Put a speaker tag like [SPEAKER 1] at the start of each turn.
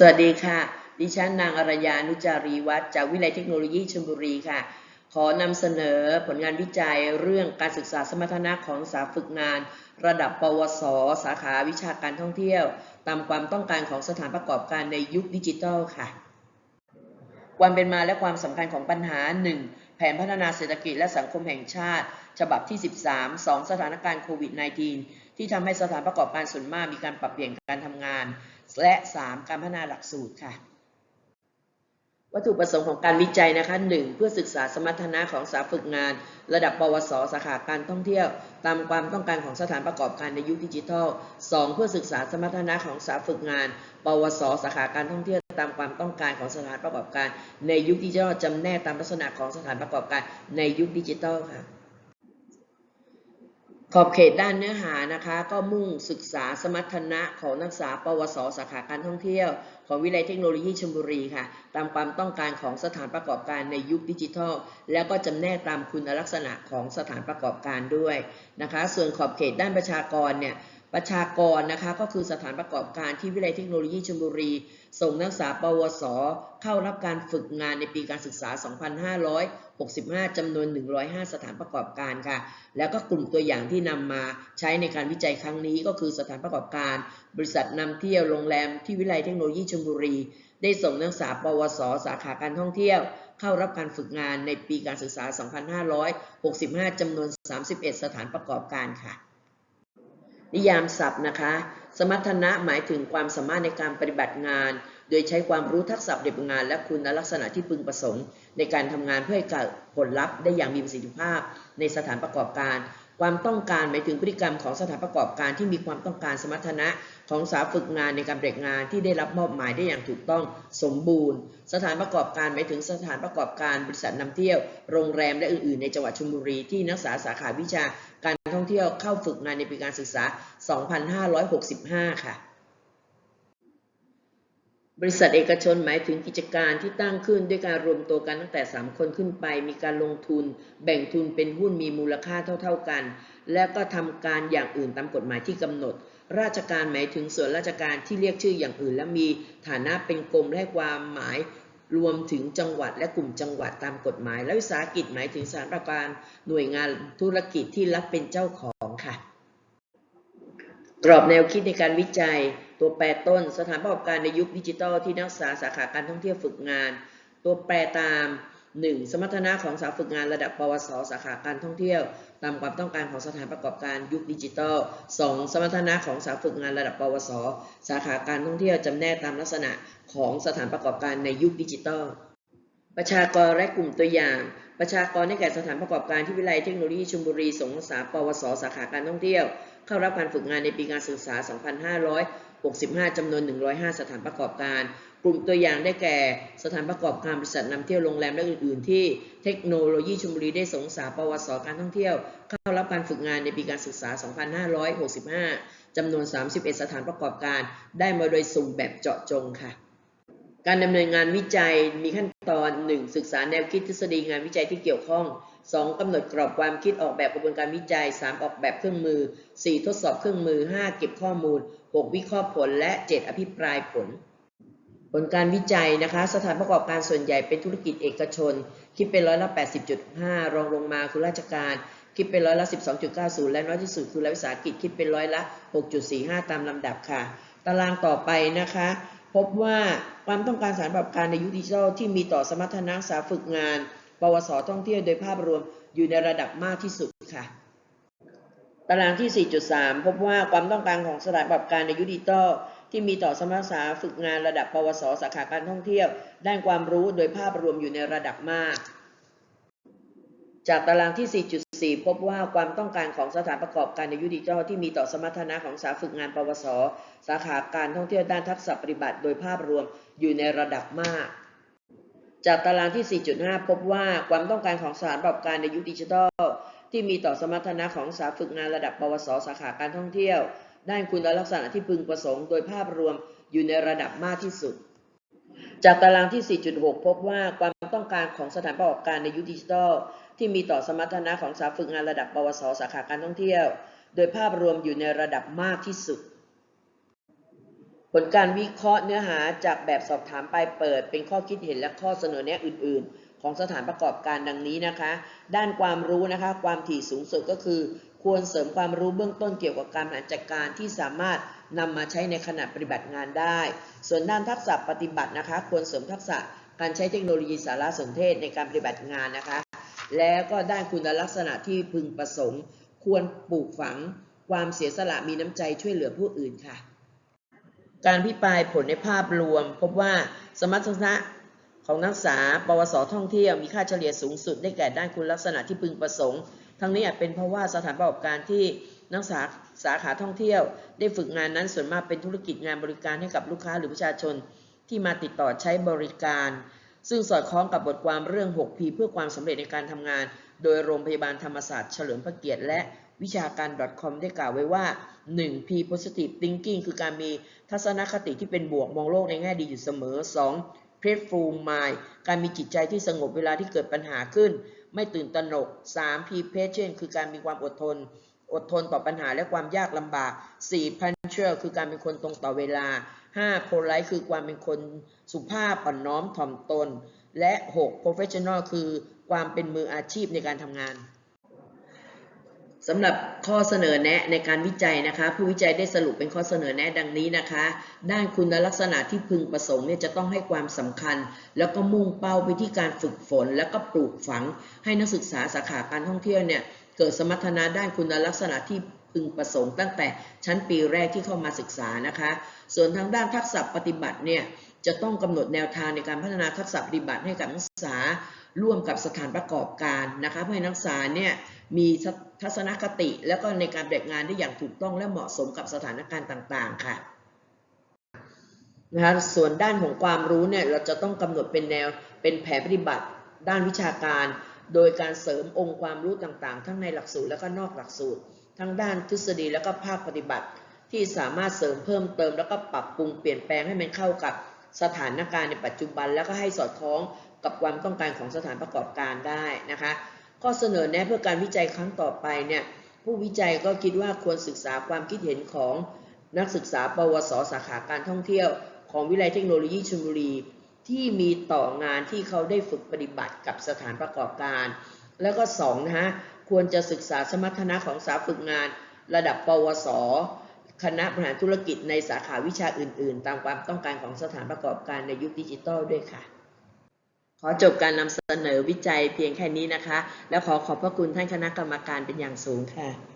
[SPEAKER 1] สวัสดีค่ะ ดิฉันนางอรยานุจารีวัฒน์จากวิทยาลัยเทคโนโลยีชลบุรีค่ะ ขอนำเสนอผลงานวิจัยเรื่องการศึกษาสมรรถนะของสาฝึกงาน ระดับปวส สาขาวิชาการท่องเที่ยว ตามความต้องการของสถานประกอบการในยุคดิจิทัลค่ะ ความเป็นมาและความสำคัญของปัญหา 1. แผนพัฒนาเศรษฐกิจและสังคมแห่งชาติ ฉบับที่ 13 2 สถานการณ์โควิด -19 ที่ทำให้สถานประกอบการส่วนมากมีการปรับเปลี่ยนการทำงาน และ 3. การพัฒนาหลักสูตรค่ะ วัตถุประสงค์ของการวิจัยนะคะ 1. เพื่อศึกษาสมรรถนะของสาฝึกงาน ระดับปวส สาขาการท่องเที่ยว ตามความต้องการของสถานประกอบการในยุคดิจิทัล 2. เพื่อศึกษาสมรรถนะของสาฝึกงาน ปวส สาขาการท่องเที่ยวตามความต้องการของสถานประกอบการ ในยุคดิจิทัลจำแนกตามลักษณะของสถานประกอบการในยุคดิจิทัลค่ะ ขอบเขตด้านเนื้อหานะคะ ก็มุ่งศึกษาสมรรถนะของนักศึกษา ปวส สาขาการท่องเที่ยว ของวิทยาลัยเทคโนโลยีชลบุรีค่ะ ตามความต้องการของสถานประกอบการในยุคดิจิทัล แล้วก็จำแนกตามคุณลักษณะของสถานประกอบการด้วยนะคะ ส่วนขอบเขตด้านประชากรเนี่ย ประชากรนะคะก็คือสถานประกอบการที่วิทยาลัยเทคโนโลยีชลบุรี ส่งนักศึกษาปวส เข้ารับการฝึกงานในปีการศึกษา 2565 จำนวน 105 สถานประกอบการค่ะ แล้วก็กลุ่มตัวอย่างที่นำมาใช้ในการวิจัยครั้งนี้ก็คือสถานประกอบการ บริษัทนำเที่ยวโรงแรมที่วิทยาลัยเทคโนโลยีชลบุรี ได้ส่งนักศึกษาปวส สาขาการท่องเที่ยวเข้ารับการฝึกงานในปีการศึกษา 2565 จำนวน 31 สถานประกอบการค่ะ นิยามศัพท์นะคะ สมรรถนะหมายถึงความสามารถในการปฏิบัติงาน โดยใช้ความรู้ทักษะเดบงาน และคุณลักษณะที่พึงประสงค์ ในการทำงานเพื่อให้เกิดผลลัพธ์ได้อย่างมีประสิทธิภาพในสถานประกอบการ ความต้องการหมายถึงพฤติกรรมของสถานประกอบการที่มีความต้องการสมรรถนะของสาวฝึกงานในการปฏิบัติงานที่ได้รับมอบหมายได้อย่างถูกต้องสมบูรณ์ สถานประกอบการหมายถึงสถานประกอบการบริษัทนำเที่ยว โรงแรมและอื่น ๆ ในจังหวัดชลบุรีที่นักศึกษาสาขาวิชาการท่องเที่ยวเข้าฝึกงานในปีการศึกษา 2565 ค่ะ บริษัทเอกชนหมายถึงกิจการที่ตั้งขึ้นด้วยการรวมตัวกันตั้งแต่ 3 คนขึ้นไป มีการลงทุน แบ่งทุนเป็นหุ้นมีมูลค่าเท่า ๆกัน และก็ทำการอย่างอื่นตามกฎหมายที่กำหนด ราชการหมายถึงส่วนราชการที่เรียกชื่ออย่างอื่น และมีฐานะเป็นกรมและความหมายรวมถึงจังหวัดและกลุ่มจังหวัดตามกฎหมาย และวิสาหกิจหมายถึงสถานประกอบการหน่วยงานธุรกิจที่รับเป็นเจ้าของค่ะ กรอบแนวคิดในการวิจัย ตัวแปรต้น สถานประกอบการในยุคดิจิทัลที่นักศึกษาสาขาการท่องเที่ยวฝึกงาน ตัวแปรตาม 1. สมรรถนะของสาวฝึกงานระดับปวส สาขาการท่องเที่ยว ตามความต้องการของสถานประกอบการยุคดิจิทัล 2. สมรรถนะของสาวฝึกงานระดับปวส สาขาการท่องเที่ยวจำแนกตามลักษณะของสถานประกอบการในยุคดิจิทัลประชากรและกลุ่มตัวอย่าง ประชากรได้แก่สถานประกอบการที่วิทยาลัยเทคโนโลยีชลบุรีสงนักศึกษาปวส สาขาการท่องเที่ยว เข้ารับการฝึกงานในปีการศึกษา 2565 จำนวน 105 สถานประกอบการ กลุ่มตัวอย่างได้แก่สถานประกอบการบริษัทนำเที่ยวโรงแรมและอื่น ๆ ที่เทคโนโลยีชลบุรีได้สงนักศึกษาปวส การท่องเที่ยว เข้ารับการฝึกงานในปีการศึกษา 2565 จำนวน 31 สถานประกอบการ ได้มาโดยสุ่มแบบเจาะจงค่ะ การดำเนินงานวิจัยมีขั้นตอน 1. ศึกษาแนวคิดทฤษฎีงานวิจัยที่เกี่ยวข้อง 2. กำหนดกรอบความคิดออกแบบกระบวนการวิจัย 3. ออกแบบเครื่องมือ 4. ทดสอบเครื่องมือ 5. เก็บข้อมูล 6. วิเคราะห์ผล และ 7. อภิปรายผล ผลการวิจัยนะคะ สถานประกอบการส่วนใหญ่เป็นธุรกิจเอกชน คิดเป็นร้อยละ80.5 รองลงมาคือราชการ คิดเป็นร้อยละ12.90 และน้อยที่สุดคือรัฐวิสาหกิจคิดเป็นร้อยละ 6.45 ตามลำดับค่ะ ตารางต่อไปนะคะ พบว่าความต้องการสานประกอบการในยุคดิจิทัลที่มีต่อสมรรถนะสาฝึกงาน ปวสท่องเที่ยวโดยภาพรวมอยู่ในระดับมากที่สุดค่ะ ตารางที่ 4.3 พบว่าความต้องการของสถานประกอบการในยุคดิจิทัลที่มีต่อสมรรถนะฝึกงานระดับ ปวสสาขาการท่องเที่ยว ด้านความรู้โดยภาพรวมอยู่ในระดับมาก จากตารางที่ 4.4พบว่าความต้องการของสถานประกอบการในยุคดิจิทัลที่มีต่อสมรรถนะของสาฝึกงานปวส สาขาการท่องเที่ยวด้านทักษะปฏิบัติโดยภาพรวมอยู่ในระดับมาก จากตารางที่ 4.5 พบว่าความต้องการของสถานประกอบการในยุคดิจิทัลที่มีต่อสมรรถนะของสาฝึกงานระดับปวส สาขาการท่องเที่ยวด้านคุณลักษณะที่พึงประสงค์โดยภาพรวมอยู่ในระดับมากที่สุด จากตารางที่ 4.6 พบว่าความต้องการของสถานประกอบการในยุคดิจิทัล ที่มีต่อสมรรถนะของสาฝึกงานระดับปวสสาขาการท่องเที่ยว โดยภาพรวมอยู่ในระดับมากที่สุด ผลการวิเคราะห์เนื้อหาจากแบบสอบถามไปเปิด เป็นข้อคิดเห็นและข้อเสนอแนะอื่น ๆ ของสถานประกอบการดังนี้นะคะ ด้านความรู้นะคะความถี่สูงสุดก็คือ ควรเสริมความรู้เบื้องต้นเกี่ยวกับการบริหารจัดการที่สามารถนำมาใช้ในขณะปฏิบัติงานได้ ส่วนด้านทักษะปฏิบัตินะคะ ควรเสริมทักษะการใช้เทคโนโลยีสารสนเทศในการปฏิบัติงานนะคะ แล้วก็ด้านคุณลักษณะที่พึงประสงค์ ควรปลูกฝังความเสียสละมีน้ำใจช่วยเหลือผู้อื่นค่ะ การพิปรายผลในภาพรวม พบว่าสมรรถนะของนักศึกษาปวสท่องเที่ยวมีค่าเฉลี่ยสูงสุดได้แก่ด้านคุณลักษณะที่พึงประสงค์ ทั้งนี้อาจเป็นเพราะว่าสถานประกอบการที่นักศึกษาสาขาท่องเที่ยว ได้ฝึกงานนั้นส่วนมากเป็นธุรกิจงานบริการให้กับลูกค้าหรือประชาชนที่มาติดต่อใช้บริการ ซึ่งสอดคล้องกับบทความเรื่อง 6P เพื่อความสำเร็จในการทำงาน โดยโรงพยาบาลธรรมศาสตร์เฉลิมพระเกียรติและวิชาการ .com ได้กล่าวไว้ว่า 1P positive thinking คือการมีทัศนคติที่เป็นบวกมองโลกในแง่ดีอยู่เสมอ 2. peaceful mind การมีจิตใจที่สงบเวลาที่เกิดปัญหาขึ้น ไม่ตื่นตระหนก 3P patient คือการมีความอดทน อดทนต่อปัญหาและความยากลำบาก 4. Punctual คือการเป็นคนตรงต่อเวลา 5. polite คือความเป็นคนสุภาพอ่อนน้อมถ่อมตน และ 6. professional คือความเป็นมืออาชีพในการทำงานสำหรับข้อเสนอแนะในการวิจัยนะคะ ผู้วิจัยได้สรุปเป็นข้อเสนอแนะดังนี้นะคะ ด้านคุณลักษณะที่พึงประสงค์เนี่ยจะต้องให้ความสำคัญ แล้วก็มุ่งเป้าไปที่การฝึกฝน แล้วก็ปลูกฝัง ให้นักศึกษาสาขาการท่องเที่ยวเนี่ยเกิดสมรรถนะด้านคุณลักษณะที่ พึงประสงค์ตั้งแต่ชั้นปีแรกที่เข้ามาศึกษานะคะ ส่วนทางด้านทักษะปฏิบัติเนี่ยจะต้องกำหนดแนวทางในการพัฒนาทักษะปฏิบัติให้กับนักศึกษาร่วมกับสถานประกอบการนะคะเพื่อให้นักศึกษาเนี่ยมีทัศนคติ แล้วก็ในการปฏิบัติงานได้อย่างถูกต้องและเหมาะสมกับสถานการณ์ต่าง ๆ ค่ะนะคะส่วนด้านของความรู้เนี่ยเราจะต้องกำหนดเป็นแนวเป็นแผนปฏิบัติ ด้านวิชาการ โดยการเสริมองค์ความรู้ต่างๆ ทั้งในหลักสูตรและก็นอกหลักสูตร ทั้งด้านทฤษฎีและก็ภาคปฏิบัติ ที่สามารถเสริมเพิ่มเติม แล้วก็ปรับปรุงเปลี่ยนแปลงให้มันเข้ากับสถานการณ์ในปัจจุบัน แล้วก็ให้สอดคล้องกับความต้องการของสถานประกอบการได้นะคะข้อเสนอแนะเพื่อการวิจัยครั้งต่อไปเนี่ยผู้วิจัยก็คิดว่าควรศึกษาความคิดเห็นของนักศึกษา ปวส สาขาการท่องเที่ยว ของวิทยาลัยเทคโนโลยีชลบุรี ที่มีต่องานที่เขาได้ฝึกปฏิบัติกับสถานประกอบการ แล้วก็สองนะฮะ ควรจะศึกษาสมรรถนะของสาฝึกงาน ระดับปวส คณะบริหารธุรกิจในสาขาวิชาอื่น ๆ ตามความต้องการของสถานประกอบการในยุคดิจิทัลด้วยค่ะ ขอจบการนำเสนอวิจัยเพียงแค่นี้นะคะ แล้วขอขอบพระคุณท่านคณะกรรมการเป็นอย่างสูงค่ะ